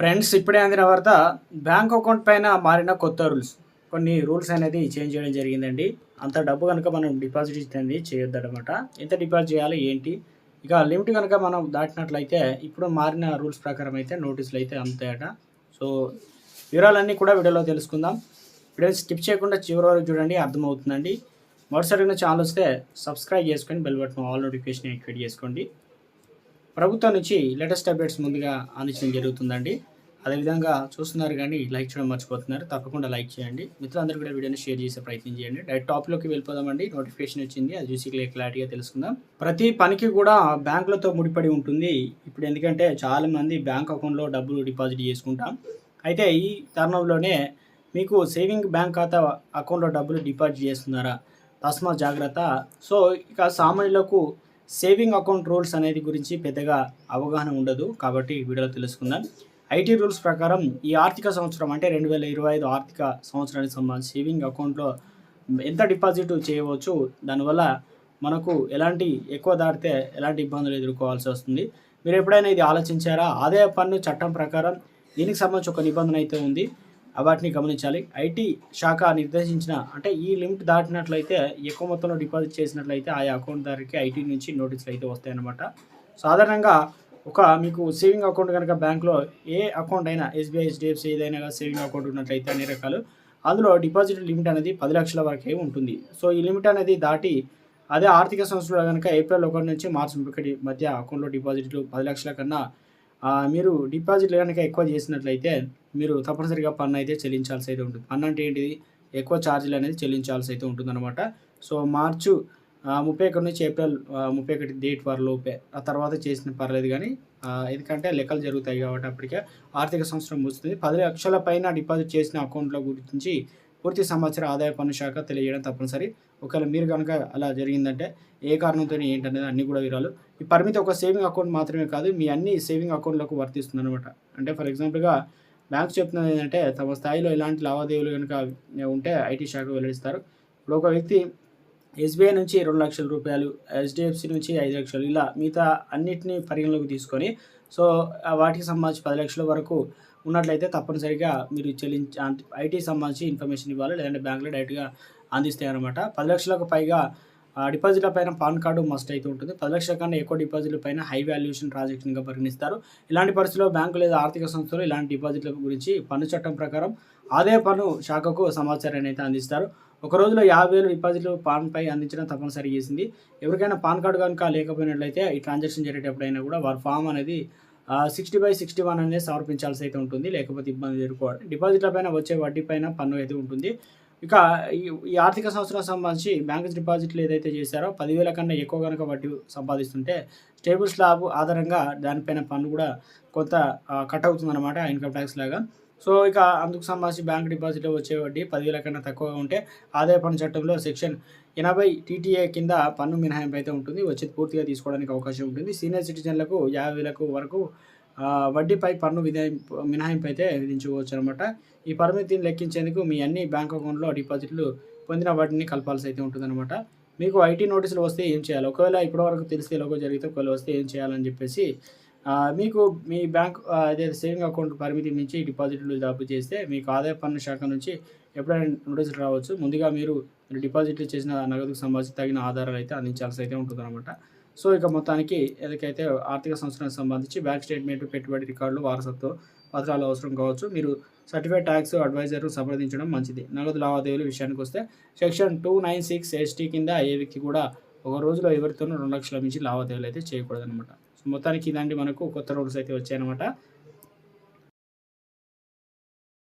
Friends ఇప్పుడే అందిన వార్త బ్యాంక్ అకౌంట్ పైన మారిన కొత్త రూల్స్. కొన్ని రూల్స్ అనేది చేంజ్ చేయడం జరిగిందండి. అంత డబ్బు కనుక మనం డిపాజిట్ ఇస్తుంది చేయొద్దనమాట ఎంత డిపాజిట్ చేయాలి ఏంటి? ఇక లిమిట్ కనుక మనం దాటినట్లయితే ఇప్పుడు మారిన రూల్స్ ప్రకారం అయితే నోటీసులు అయితే అందుతాయట. సో వివరాలన్నీ కూడా వీడియోలో తెలుసుకుందాం. వీడియో స్కిప్ చేయకుండా చివరి వరకు చూడండి అర్థమవుతుందండి. మొదటిసారిగా ఛానల్ వస్తే సబ్స్క్రైబ్ చేసుకొని bell button all notification activate చేసుకోండి. ప్రభుత్వం నుంచి లేటెస్ట్ అప్డేట్స్ ముందుగా అందించడం జరుగుతుందండి. అదేవిధంగా చూస్తున్నారు కానీ లైక్ చేయడం మర్చిపోతున్నారు. తప్పకుండా లైక్ చేయండి. మిత్రులందరూ కూడా వీడియోని షేర్ చేసే ప్రయత్నం చేయండి. డైరెక్ట్ టాప్లోకి వెళ్ళిపోదామండి. నోటిఫికేషన్ వచ్చింది. అది చూసి క్లారిటీగా తెలుసుకుందాం. ప్రతి పనికి కూడా బ్యాంకులతో ముడిపడి ఉంటుంది. ఇప్పుడు ఎందుకంటే చాలామంది బ్యాంక్ అకౌంట్లో డబ్బులు డిపాజిట్ చేసుకుంటాం. అయితే ఈ తరుణంలోనే మీకు సేవింగ్ బ్యాంక్ ఖాతా అకౌంట్లో డబ్బులు డిపాజిట్ చేస్తున్నారా? తస్మా జాగ్రత్త. సో ఇక సామాన్యులకు సేవింగ్ అకౌంట్ రూల్స్ అనేది గురించి పెద్దగా అవగాహన ఉండదు కాబట్టి వీడియోలో తెలుసుకుందాం. ఐటీ రూల్స్ ప్రకారం ఈ ఆర్థిక సంవత్సరం అంటే రెండు వేల ఇరవై ఐదు ఆర్థిక సంవత్సరానికి సంబంధించి సేవింగ్ అకౌంట్లో ఎంత డిపాజిట్ చేయవచ్చు దానివల్ల మనకు ఎలాంటి ఎక్కువ దాటితే ఎలాంటి ఇబ్బందులు ఎదుర్కోవాల్సి వస్తుంది. మీరు ఎప్పుడైనా ఇది ఆలోచించారా? ఆదాయ పన్ను చట్టం ప్రకారం దీనికి సంబంధించి ఒక నిబంధన అయితే ఉంది. వాటిని గమనించాలి. ఐటీ శాఖ నిర్దేశించిన అంటే ఈ లిమిట్ దాటినట్లయితే ఎక్కువ మొత్తంలో డిపాజిట్ చేసినట్లయితే ఆయా అకౌంట్ దారికి ఐటీ నుంచి నోటీసులు అయితే వస్తాయన్నమాట. సాధారణంగా ఒక మీకు సేవింగ్ అకౌంట్ కనుక బ్యాంక్లో ఏ అకౌంట్ అయినా ఎస్బీఐ హెచ్డిఎఫ్సి ఏదైనా సేవింగ్ అకౌంట్ ఉన్నట్లయితే అన్ని రకాలు అందులో డిపాజిట్ లిమిట్ అనేది పది లక్షల వరకే ఉంటుంది. సో ఈ లిమిట్ అనేది దాటి అదే ఆర్థిక సంవత్సరంలో కనుక ఏప్రిల్ ఒకటి నుంచి మార్చి ఒకటి మధ్య అకౌంట్లో డిపాజిట్లు పది లక్షల కన్నా మీరు డిపాజిట్లు కనుక ఎక్కువ చేసినట్లయితే మీరు తప్పనిసరిగా పన్ను అయితే చెల్లించాల్సి అయితే ఉంటుంది. పన్ను అంటే ఏంటిది? ఎక్కువ ఛార్జీలు అనేది చెల్లించాల్సి అయితే ఉంటుందన్నమాట. సో మార్చు ముప్పై ఒకటి నుంచి ఏప్రిల్ ముప్పై ఒకటి డేట్ వరలోపే లోపే. ఆ తర్వాత చేసిన పర్లేదు కానీ ఎందుకంటే లెక్కలు జరుగుతాయి కాబట్టి అప్పటికే ఆర్థిక సంవత్సరం వస్తుంది పది లక్షల పైన డిపాజిట్ చేసిన అకౌంట్ల గురించి పూర్తి సంవత్సర ఆదాయ పన్ను శాఖ తెలియజేయడం తప్పనిసరి. ఒకవేళ మీరు కనుక అలా జరిగిందంటే ఏ కారణంతో ఏంటనేది అన్ని కూడా వివరాలు. ఈ పరిమితి ఒక సేవింగ్ అకౌంట్ మాత్రమే కాదు మీ అన్ని సేవింగ్ అకౌంట్లకు వర్తిస్తుంది అనమాట అంటే ఫర్ ఎగ్జాంపుల్గా బ్యాంక్ చెప్తున్నది ఏంటంటే తమ స్థాయిలో ఇలాంటి లావాదేవీలు కనుక ఉంటే ఐటీ శాఖ వెల్లడిస్తారు. ఇప్పుడు ఒక వ్యక్తి ఎస్బీఐ నుంచి రెండు లక్షల రూపాయలు హెచ్డిఎఫ్సి నుంచి ఐదు లక్షలు ఇలా మిగతా అన్నిటినీ పరిగణలోకి తీసుకొని సో ఆ వాటికి సంబంధించి పది లక్షల వరకు ఉన్నట్లయితే తప్పనిసరిగా మీరు చెల్లించ ఐటీ సంబంధించి ఇన్ఫర్మేషన్ ఇవ్వాలి లేదంటే బ్యాంకులో డైరెక్ట్గా అందిస్తాయి అనమాట పది లక్షలకు పైగా డిపాజిట్ల పైన పాన్ కార్డు మస్ట్ అయితే ఉంటుంది. పది లక్షల కన్నా ఎక్కువ డిపాజిట్ల పైన హై వాల్యుయేషన్ ట్రాన్సాక్షన్గా పరిగణిస్తారు. ఇలాంటి పరిస్థితుల్లో బ్యాంకు లేదా ఆర్థిక సంస్థలు ఇలాంటి డిపాజిట్ల గురించి పన్ను చట్టం ప్రకారం ఆదాయ పన్ను శాఖకు సమాచారాన్ని అయితే అందిస్తారు. ఒక రోజులో యాభై వేలు డిపాజిట్లు పాన్పై అందించడం తప్పనిసరి చేసింది. ఎవరికైనా పాన్ కార్డు కనుక లేకపోయినట్లయితే ఈ ట్రాన్సాక్షన్ జరిగేటప్పుడైనా కూడా వారి ఫామ్ అనేది సిక్స్టీ బై సిక్స్టీ వన్ అనేది సమర్పించాల్సి అయితే ఉంటుంది. లేకపోతే ఇబ్బంది ఎదుర్కోవాలి డిపాజిట్ల పైన వచ్చే వడ్డీ పైన పన్ను అయితే ఉంటుంది. ఇక ఈ- ఈ ఆర్థిక సంవత్సరం సంబంధించి బ్యాంక్ డిపాజిట్లు ఏదైతే చేశారో పదివేల కన్నా ఎక్కువ కనుక వడ్డీ సంపాదిస్తుంటే స్టేబుల్ స్లాబ్ ఆధారంగా దానిపైన పన్ను కూడా కొంత కట్ అవుతుందన్నమాట ఇన్కమ్ ట్యాక్స్ లాగా. సో ఇక అందుకు సంబంధించి బ్యాంక్ డిపాజిట్లో వచ్చే వడ్డీ పదివేల కన్నా తక్కువగా ఉంటే ఆదాయ పన్ను చట్టంలో సెక్షన్ ఎనభై టీటీఏ కింద పన్ను మినహాయింపు అయితే ఉంటుంది. వచ్చేది పూర్తిగా తీసుకోవడానికి అవకాశం ఉంటుంది. సీనియర్ సిటిజన్లకు యాభై వేలకు వరకు వడ్డీపై పన్ను విధాయింపు మినహాయింపు అయితే విధించుకోవచ్చు అనమాట ఈ పరిమితిని లెక్కించేందుకు మీ అన్ని బ్యాంక్ అకౌంట్లో డిపాజిట్లు పొందిన వాటిని కలపాల్సి అయితే ఉంటుందన్నమాట. మీకు ఐటీ నోటీసులు వస్తే ఏం చేయాలి? ఒకవేళ ఇప్పటివరకు తెలిస్తే లోగో జరిగితే ఒకవేళ వస్తే ఏం చేయాలని చెప్పేసి మీకు మీ బ్యాంక్ అదే సేవింగ్ అకౌంట్ పరిమితి మించి డిపాజిట్లు దాపు చేస్తే మీకు ఆదాయ పన్ను శాఖ నుంచి ఎప్పుడైనా నోటీసులు రావచ్చు. ముందుగా మీరు మీరు డిపాజిట్లు చేసిన నగదుకు సంబంధించి తగిన ఆధారాలు అయితే అందించాల్సి అయితే ఉంటుందన్నమాట. సో ఇక మొత్తానికి ఏదైతే ఆర్థిక సంవత్సరానికి సంబంధించి బ్యాంక్ స్టేట్మెంట్ పెట్టుబడి రికార్డులు వారసత్వ పత్రాలు అవసరం కావచ్చు మీరు సర్టిఫైడ్ ట్యాక్స్ అడ్వైజర్ సంప్రదించడం మంచిది. నగదు లావాదేవీల విషయానికి వస్తే section two nine six ST కింద ఏ వ్యక్తి కూడా ఒక రోజులో ఎవరితోనూ రెండు లక్షల మించి లావాదేవీలు అయితే చేయకూడదన్నమాట. సో మొత్తానికి ఇలాంటి మనకు కొత్త రూల్స్ అయితే వచ్చాయన్నమాట.